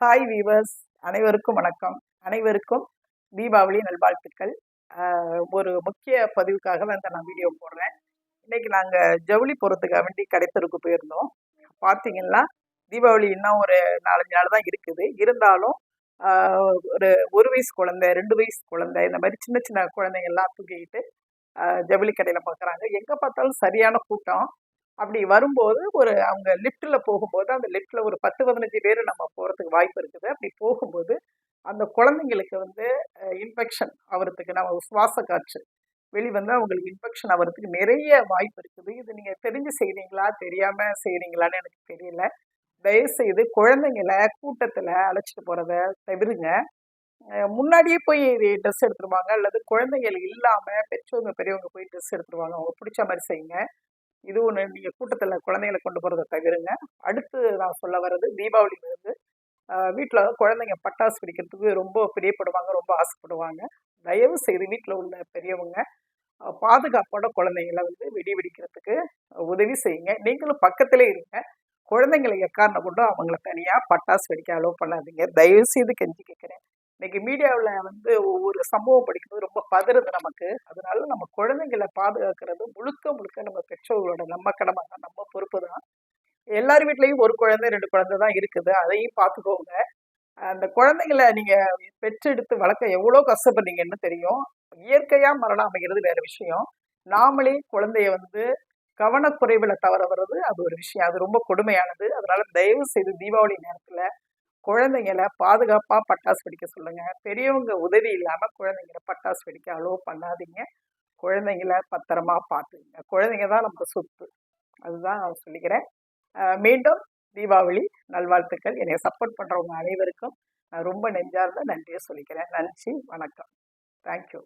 Hi viewers அனைவருக்கும் வணக்கம். அனைவருக்கும் தீபாவளி நல்வாழ்த்துக்கள். ஒரு முக்கிய பதிவுக்காக வந்து நான் வீடியோ போடுறேன். இன்னைக்கு நாங்கள் ஜவுளி போகிறதுக்காக வேண்டி கடைத்தருக்கு போயிருந்தோம். பார்த்தீங்கன்னா தீபாவளி இன்னும் ஒரு நாலஞ்சு நாள் தான் இருக்குது. இருந்தாலும் ஒரு ஒரு வயசு குழந்தை ரெண்டு வயசு குழந்தை இந்த மாதிரி சின்ன சின்ன குழந்தைங்கள்லாம் தூக்கிக்கிட்டு ஜவுளி கடையில் பார்க்குறாங்க எங்கே பார்த்தாலும் சரியான கூட்டம். அப்படி வரும்போது ஒரு அவங்க லிஃப்ட்டில் போகும்போது அந்த லிஃப்ட்டில் ஒரு பத்து பதினஞ்சு பேர் நம்ம போகிறதுக்கு வாய்ப்பு இருக்குது. அப்படி போகும்போது அந்த குழந்தைங்களுக்கு வந்து இன்ஃபெக்ஷன் ஆகிறதுக்கு நம்ம சுவாச காற்று வெளி வந்து அவங்களுக்கு இன்ஃபெக்ஷன் ஆகிறதுக்கு நிறைய வாய்ப்பு இருக்குது. இது நீங்கள் தெரிஞ்சு செய்கிறீங்களா தெரியாமல் செய்கிறீங்களான்னு எனக்கு தெரியல. தயவுசெய்து குழந்தைங்களை கூட்டத்தில் அழைச்சிட்டு போகிறத தவிருங்க. முன்னாடியே போய் ட்ரெஸ் எடுத்துருவாங்க. அல்லது குழந்தைகள் இல்லாமல் பெற்றவங்க பெரியவங்க போய் ட்ரெஸ் எடுத்துருவாங்க. அவங்க பிடிச்ச மாதிரி செய்யுங்க. இது ஒன்று நீங்கள் கூட்டத்தில் குழந்தைகளை கொண்டு போகிறத தவிருங்க. அடுத்து நான் சொல்ல வர்றது தீபாவளி வந்து வீட்டில் குழந்தைங்க பட்டாசு வெடிக்கிறதுக்கு ரொம்ப பிரியப்படுவாங்க ரொம்ப ஆசைப்படுவாங்க. தயவு செய்து வீட்டில் உள்ள பெரியவங்க பாதுகாப்போட குழந்தைங்களை வந்து வெடி வெடிக்கிறதுக்கு உதவி செய்யுங்க. நீங்களும் பக்கத்திலே இருங்க. குழந்தைங்களை எக்காரணம் கொண்டு அவங்கள தனியாக பட்டாசு வெடிக்க அலோவ் பண்ணாதீங்க. தயவு செய்து கெஞ்சி கேட்குறேன் இன்னைக்கு மீடியாவில் வந்து ஒவ்வொரு சம்பவம் படிக்கும்போது ரொம்ப பதறுது நமக்கு. அதனால நம்ம குழந்தைங்களை பாதுகாக்கிறது முழுக்க முழுக்க நம்ம பெற்றோர்களோட நம்ம கடமை தான் நம்ம பொறுப்பு தான். எல்லார் வீட்லேயும் ஒரு குழந்தை ரெண்டு குழந்தை தான் இருக்குது. அதையும் பார்த்துக்கோங்க. அந்த குழந்தைங்களை நீங்கள் பெற்றெடுத்து வளர்க்க எவ்வளோ கஷ்டப்படுறீங்கன்னு தெரியும். இயற்கையாக மரணம் அமைகிறது வேற விஷயம். நாமளே குழந்தைய வந்து கவனக்குறைவில் தவற வர்றது அது ஒரு விஷயம். அது ரொம்ப கொடுமையானது. அதனால தயவு செய்து தீபாவளி நேரத்தில் குழந்தைங்களை பாதுகாப்பாக பட்டாசு வெடிக்க சொல்லுங்கள் பெரியவங்க உதவி இல்லாமல் குழந்தைங்களை பட்டாசு வெடிக்க அலோவ் பண்ணாதீங்க. குழந்தைங்கள பத்திரமா பார்த்துங்க குழந்தைங்க தான் நமக்கு சொத்து. அதுதான் நான் சொல்லிக்கிறேன். மீண்டும் தீபாவளி நல்வாழ்த்துக்கள். என்னை சப்போர்ட் பண்ணுறவங்க அனைவருக்கும் நான் ரொம்ப நெஞ்சார்ந்த நன்றியை சொல்லிக்கிறேன். நன்றி வணக்கம். தேங்க்யூ